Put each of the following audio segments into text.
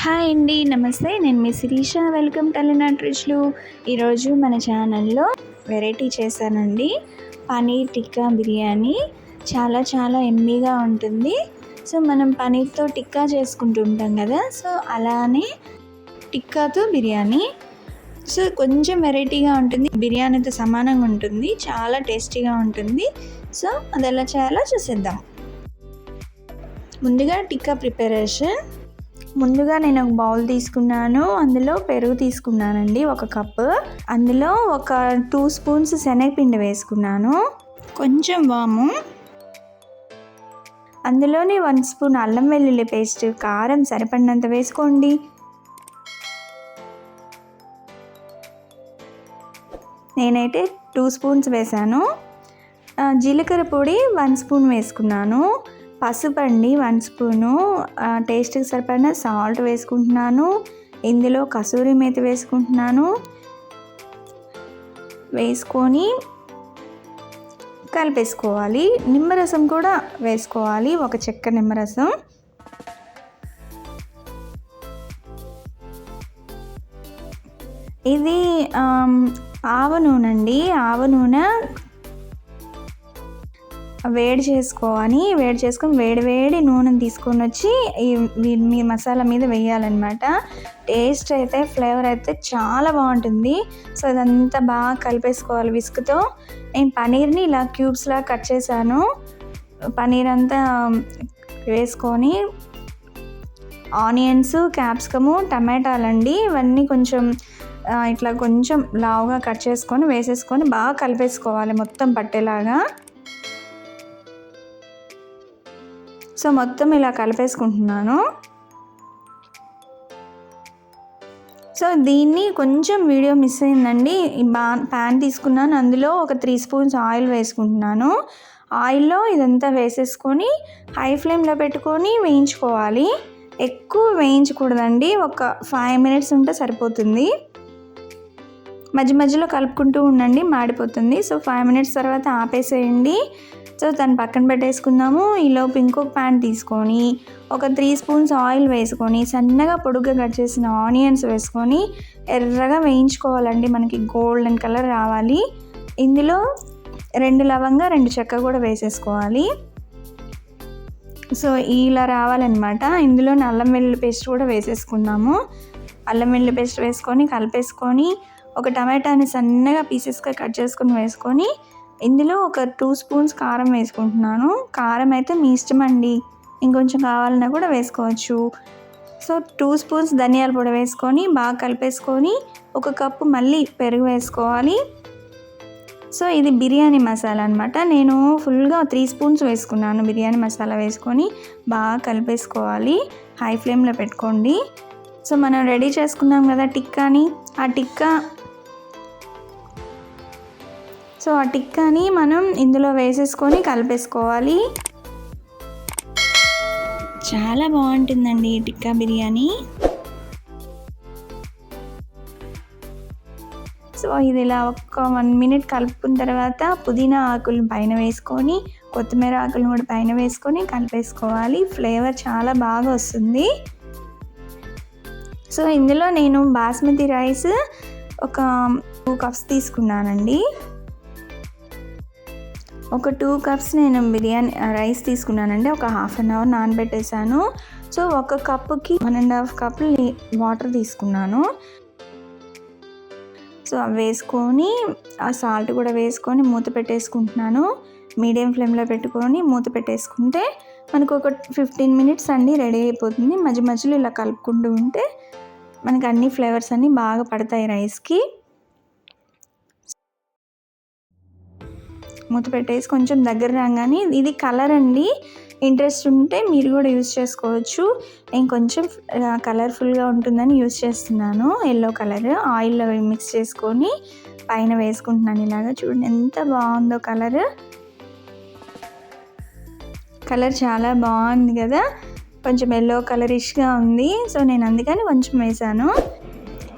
Hi అండి నమస్తే. నేను మీ శిరీష. వెల్కమ్ టెలినాట్ రుచులు ఈరోజు మన ఛానల్లో వెరైటీ చేశానండి. పనీర్ టిక్కా బిర్యానీ. చాలా చాలా ఎమ్మీగా ఉంటుంది. సో మనం పనీర్తో టిక్కా చేసుకుంటూ ఉంటాం కదా. సో అలానే టిక్కాతో బిర్యానీ. సో కొంచెం వెరైటీగా ఉంటుంది. బిర్యానీతో సమానంగా ఉంటుంది. చాలా టేస్టీగా ఉంటుంది. సో అది ఎలా చేయాలో చూసేద్దాం. ముందుగా టిక్కా ప్రిపరేషన్. ముందుగా నేను ఒక బౌల్ తీసుకున్నాను. అందులో పెరుగు తీసుకున్నానండి ఒక కప్పు. అందులో ఒక టూ స్పూన్స్ శనగపిండి వేసుకున్నాను. కొంచెం వాము. అందులోనే వన్ స్పూన్ అల్లం వెల్లుల్లి పేస్ట్ కారం సరిపడినంత వేసుకోండి. నేనైతే టూ స్పూన్స్ వేసాను జీలకర్ర పొడి వన్ స్పూన్ వేసుకున్నాను. పసుపు అండి వన్ స్పూను టేస్ట్కి సరిపడిన సాల్ట్ వేసుకుంటున్నాను. ఇందులో కసూరి మేతి వేసుకుంటున్నాను. వేసుకొని కలిపేసుకోవాలి. నిమ్మరసం కూడా వేసుకోవాలి ఒక చెక్క నిమ్మరసం. ఇది ఆవ నూనె అండి ఆవ నూనె వేడి చేసుకోవాలి వేడి చేసుకొని వేడి వేడి నూనెని తీసుకొని వచ్చి ఈ మీ మసాలా మీద వేయాలన్నమాట. టేస్ట్ అయితే ఫ్లేవర్ అయితే చాలా బాగుంటుంది. సో ఇదంతా బాగా కలిపేసుకోవాలి విస్క్తో. నేను పనీర్ని ఇలా క్యూబ్స్లా కట్ చేశాను. పనీర్ అంతా వేసుకొని ఆనియన్స్ క్యాప్సికము టమాటాలండి ఇవన్నీ కొంచెం ఇట్లా కొంచెం లావుగా కట్ చేసుకొని వేసేసుకొని బాగా కలిపేసుకోవాలి మొత్తం పట్టేలాగా. సో మొత్తం ఇలా కలిపేసుకుంటున్నాను. సో దీన్ని కొంచెం వీడియో మిస్ అయిందండి. బా ప్యాన్ తీసుకున్నాను. అందులో ఒక త్రీ స్పూన్స్ ఆయిల్ వేసుకుంటున్నాను. ఆయిల్లో ఇదంతా వేసేసుకొని హై ఫ్లేమ్లో పెట్టుకొని వేయించుకోవాలి. ఎక్కువ వేయించకూడదండి. ఒక ఫైవ్ మినిట్స్ ఉంటే సరిపోతుంది. మధ్య మధ్యలో కలుపుకుంటూ ఉండండి మాడిపోతుంది. సో ఫైవ్ మినిట్స్ తర్వాత ఆపేసేయండి. సో దాన్ని పక్కన పెట్టేసుకుందాము. ఈలోపు ఇంకొక ప్యాన్ తీసుకొని ఒక త్రీ స్పూన్స్ ఆయిల్ వేసుకొని సన్నగా పొడుగ్గా కట్ చేసిన ఆనియన్స్ వేసుకొని ఎర్రగా వేయించుకోవాలండి. మనకి గోల్డెన్ కలర్ రావాలి. ఇందులో రెండు లవంగా రెండు చెక్క కూడా వేసేసుకోవాలి. సో ఇలా రావాలన్నమాట. ఇందులో అల్లం వెల్లుల్లి పేస్ట్ కూడా వేసేసుకుందాము. అల్లం వెల్లుల్లి పేస్ట్ వేసుకొని కలిపేసుకొని ఒక టమాటాని సన్నగా పీసెస్గా కట్ చేసుకొని వేసుకొని ఇందులో ఒక టూ స్పూన్స్ కారం వేసుకుంటున్నాను. కారం అయితే మీ ఇష్టం అండి. ఇంకొంచెం కావాలన్నా కూడా వేసుకోవచ్చు. సో టూ స్పూన్స్ ధనియాల పొడి వేసుకొని బాగా కలిపేసుకొని ఒక కప్పు మళ్ళీ పెరుగు వేసుకోవాలి. సో ఇది బిర్యానీ మసాలా అనమాట నేను ఫుల్గా త్రీ స్పూన్స్ వేసుకున్నాను బిర్యానీ మసాలా వేసుకొని బాగా కలిపేసుకోవాలి. హై ఫ్లేమ్లో పెట్టుకోండి. సో మనం రెడీ చేసుకున్నాం కదా టిక్కాని. ఆ టిక్కా సో ఆ టిక్కాని మనం ఇందులో వేసేసుకొని కలిపేసుకోవాలి. చాలా బాగుంటుందండి ఈ టిక్కా బిర్యానీ. సో ఇది ఇలా ఒక్క వన్ మినిట్ కలుపుకున్న తర్వాత పుదీనా ఆకులు పైన వేసుకొని కొత్తిమీర ఆకులు కూడా పైన వేసుకొని కలిపేసుకోవాలి. ఫ్లేవర్ చాలా బాగా వస్తుంది. సో ఇందులో నేను బాస్మతి రైస్ ఒక టూ కప్స్ తీసుకున్నానండి. ఒక టూ కప్స్ నేను బిర్యానీ రైస్ తీసుకున్నానండి. ఒక హాఫ్ అన్ అవర్ నానబెట్టేశాను. సో ఒక కప్పుకి one and half cup water తీసుకున్నాను. సో అవి వేసుకొని ఆ సాల్ట్ కూడా వేసుకొని మూత పెట్టేసుకుంటున్నాను. మీడియం ఫ్లేమ్లో పెట్టుకొని మూత పెట్టేసుకుంటే మనకు ఒక ఫిఫ్టీన్ మినిట్స్ అండి రెడీ అయిపోతుంది. మధ్య మధ్యలో ఇలా కలుపుకుంటూ ఉంటే మనకు అన్ని ఫ్లేవర్స్ అన్నీ బాగా పడతాయి రైస్కి. మూత పెట్టేసి కొంచెం దగ్గర రాగానే ఇది కలర్ అండి. ఇంట్రెస్ట్ ఉంటే మీరు కూడా యూస్ చేసుకోవచ్చు. నేను కొంచెం కలర్ఫుల్గా ఉంటుందని యూస్ చేస్తున్నాను. ఎల్లో కలర్ ఆయిల్లో మిక్స్ చేసుకొని పైన వేసుకుంటున్నాను ఇలాగా. చూడండి ఎంత బాగుందో కలర్. కలర్ చాలా బాగుంది కదా. కొంచెం ఎల్లో కలరిష్గా ఉంది. సో నేను అందుకని కొంచెం వేసాను.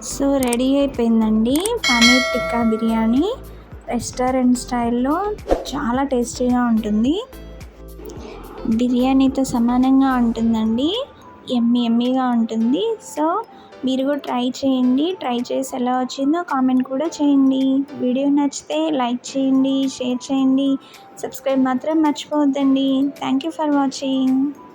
సో రెడీ అయిపోయిందండి. పనీర్ టిక్కా బిర్యానీ. రెస్టారెంట్ స్టైల్లో చాలా టేస్టీగా ఉంటుంది. బిర్యానీతో సమానంగా ఉంటుందండి. ఎమ్మి ఎమ్మిగా ఉంటుంది. సో మీరు కూడా ట్రై చేయండి. ట్రై చేసి ఎలా వచ్చిందో కామెంట్ కూడా చేయండి. వీడియో నచ్చితే లైక్ చేయండి షేర్ చేయండి. సబ్స్క్రైబ్ మాత్రం మర్చిపోవద్దండి. Thank you for watching.